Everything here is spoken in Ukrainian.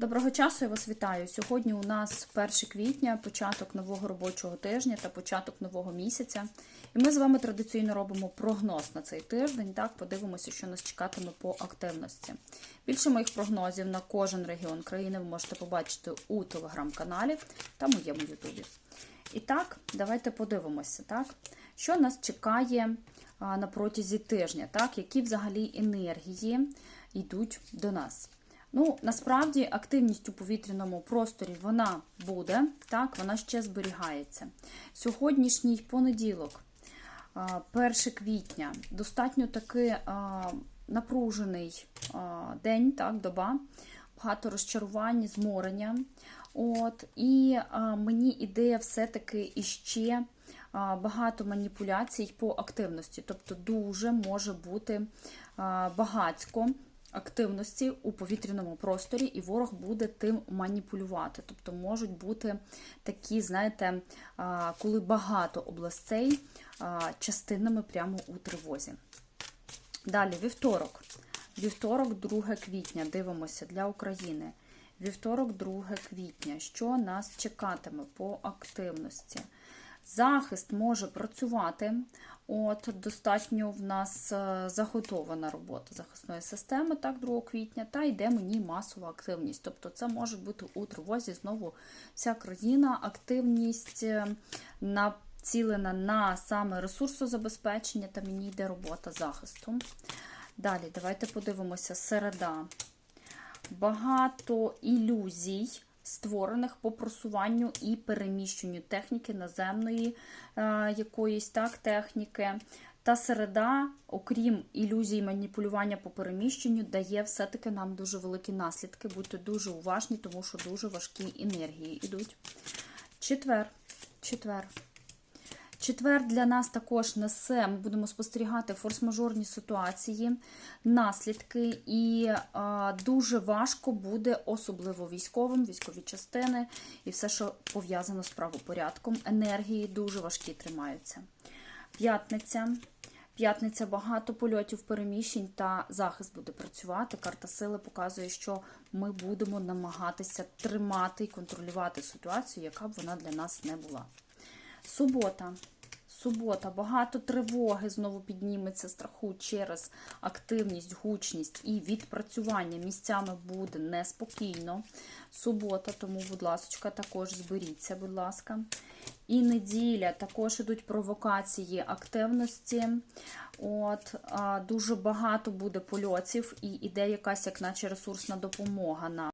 Доброго часу, я вас вітаю. Сьогодні у нас 1 квітня, початок нового робочого тижня та початок нового місяця. І ми з вами традиційно робимо прогноз на цей тиждень. Так, подивимося, що нас чекатиме по активності. Більше моїх прогнозів на кожен регіон країни ви можете побачити у телеграм-каналі та моєму Ютубі. І так, давайте подивимося, так, що нас чекає на протязі тижня, так, які взагалі енергії йдуть до нас. Ну, насправді активність у повітряному просторі вона буде, так, вона ще зберігається. Сьогоднішній понеділок, 1 квітня, достатньо таки напружений день, так, доба, багато розчарувань, зморення. От, І мені ідея все-таки іще багато маніпуляцій по активності, тобто дуже може бути багацько активності у повітряному просторі, і ворог буде тим маніпулювати. Тобто можуть бути такі, знаєте, коли багато областей частинами прямо у тривозі. Далі, вівторок. Вівторок, 2 квітня, дивимося для України. Вівторок, 2 квітня. Що нас чекатиме по активності? Захист може працювати. От, Достатньо в нас заготована робота захисної системи, так, 2 квітня, та йде мені масова активність. Тобто це може бути у тривозі знову вся країна, активність націлена на саме ресурсозабезпечення, та мені йде робота захисту. Далі, давайте подивимося, середа. Багато ілюзій створених по просуванню і переміщенню техніки наземної е, якоїсь так, техніки. Та середа, окрім ілюзій маніпулювання по переміщенню, дає все-таки нам дуже великі наслідки. Будьте дуже уважні, тому що дуже важкі енергії йдуть. Четвер. Четвер. Четвер для нас також несе, ми будемо спостерігати форс-мажорні ситуації, наслідки, і а, дуже важко буде, особливо військовим, військові частини і все, що пов'язано з правопорядком. Енергії дуже важкі тримаються. П'ятниця. П'ятниця багато польотів, переміщень та захист буде працювати. Карта сили показує, що ми будемо намагатися тримати і контролювати ситуацію, яка б вона для нас не була. Субота. Субота, багато тривоги знову підніметься страху через активність, гучність і відпрацювання місцями буде неспокійно. Субота, тому, будь ласка, також зберіться, будь ласка. І неділя також ідуть провокації активності. От, Дуже багато буде польотів, і іде якась, як наче ресурсна допомога нам.